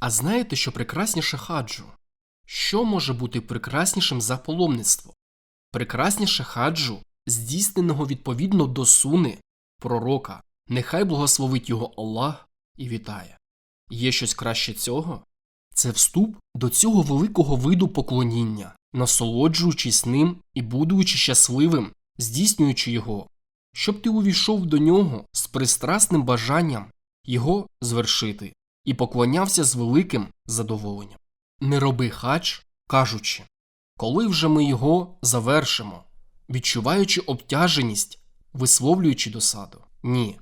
А знаєте, що прекрасніше хаджу? Що може бути прекраснішим за паломництво? Прекрасніше хаджу, здійсненого відповідно до суни пророка, нехай благословить його Аллах і вітає. Є щось краще цього? Це вступ до цього великого виду поклоніння, насолоджуючись ним і будучи щасливим, здійснюючи його, щоб ти увійшов до нього з пристрасним бажанням його звершити і поклонявся з великим задоволенням. Не роби хадж, кажучи, коли вже ми його завершимо, відчуваючи обтяженість, висловлюючи досаду. Ні.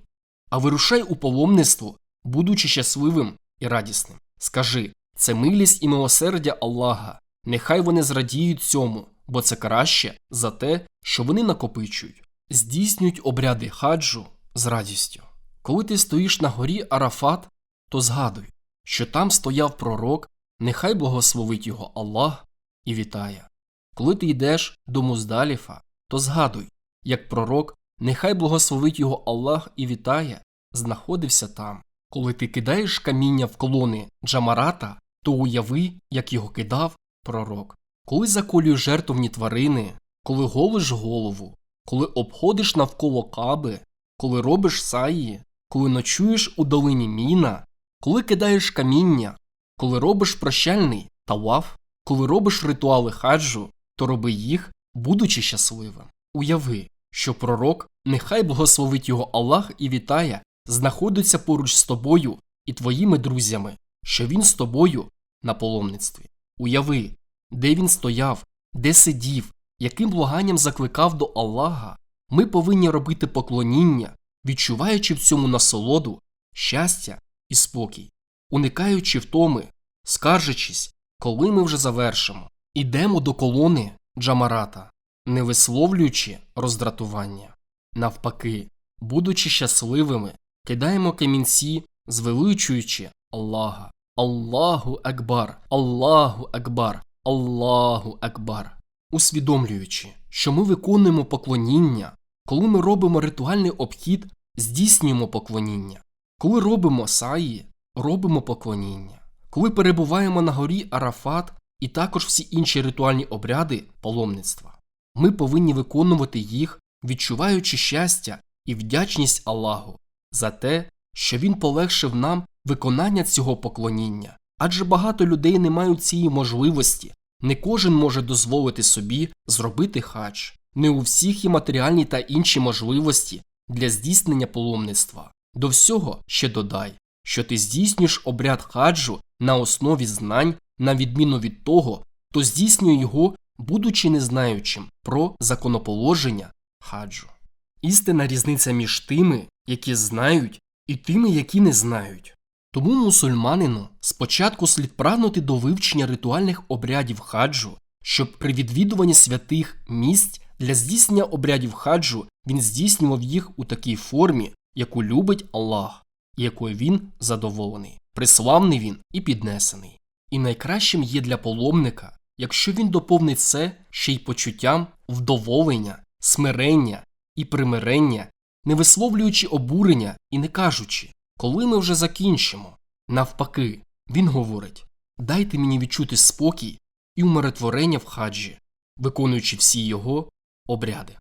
А вирушай у паломництво, будучи щасливим і радісним. Скажи, це милість і милосердя Аллаха, нехай вони зрадіють цьому, бо це краще за те, що вони накопичують, здійснюють обряди хаджу з радістю. Коли ти стоїш на горі Арафат, то згадуй, що там стояв пророк, нехай благословить його Аллах і вітає. Коли ти йдеш до Муздаліфа, то згадуй, як пророк, нехай благословить його Аллах і вітає, знаходився там. Коли ти кидаєш каміння в колони Джамарата, то уяви, як його кидав пророк. Коли заколюєш жертвовні тварини, коли голиш голову, коли обходиш навколо каби, коли робиш саї, коли ночуєш у долині міна, коли кидаєш каміння, коли робиш прощальний таваф, коли робиш ритуали хаджу, то роби їх, будучи щасливим. Уяви, що пророк, нехай благословить його Аллах і вітає, знаходиться поруч з тобою і твоїми друзями, що він з тобою на паломництві. Уяви, де він стояв, де сидів, яким благанням закликав до Аллаха. Ми повинні робити поклоніння, відчуваючи в цьому насолоду, щастя і спокій, уникаючи втоми, скаржачись, коли ми вже завершимо, ідемо до колони Джамарата, не висловлюючи роздратування. Навпаки, будучи щасливими, кидаємо камінці, звеличуючи Аллаха. Аллаху Акбар, Аллаху Акбар, Аллаху Акбар, усвідомлюючи, що ми виконуємо поклоніння, коли ми робимо ритуальний обхід, здійснюємо поклоніння, коли робимо саї, робимо поклоніння, коли перебуваємо на горі Арафат і також всі інші ритуальні обряди паломництва. Ми повинні виконувати їх, відчуваючи щастя і вдячність Аллаху за те, що Він полегшив нам виконання цього поклоніння, адже багато людей не мають цієї можливості, не кожен може дозволити собі зробити хадж, не у всіх є матеріальні та інші можливості для здійснення паломництва. До всього ще додай, що ти здійснюєш обряд хаджу на основі знань, на відміну від того, хто здійснює його, будучи незнаючим про законоположення хаджу. Істинна різниця між тими, які знають, і тими, які не знають. Тому мусульманину спочатку слід прагнути до вивчення ритуальних обрядів хаджу, щоб при відвідуванні святих місць для здійснення обрядів хаджу він здійснював їх у такій формі, яку любить Аллах, і якою він задоволений, приславний він і піднесений. І найкращим є для паломника, якщо він доповнить це ще й почуттям вдоволення, смирення і примирення, не висловлюючи обурення і не кажучи, коли ми вже закінчимо. Навпаки, він говорить дайте мені відчути спокій і умиротворення в хаджі, виконуючи всі його обряди.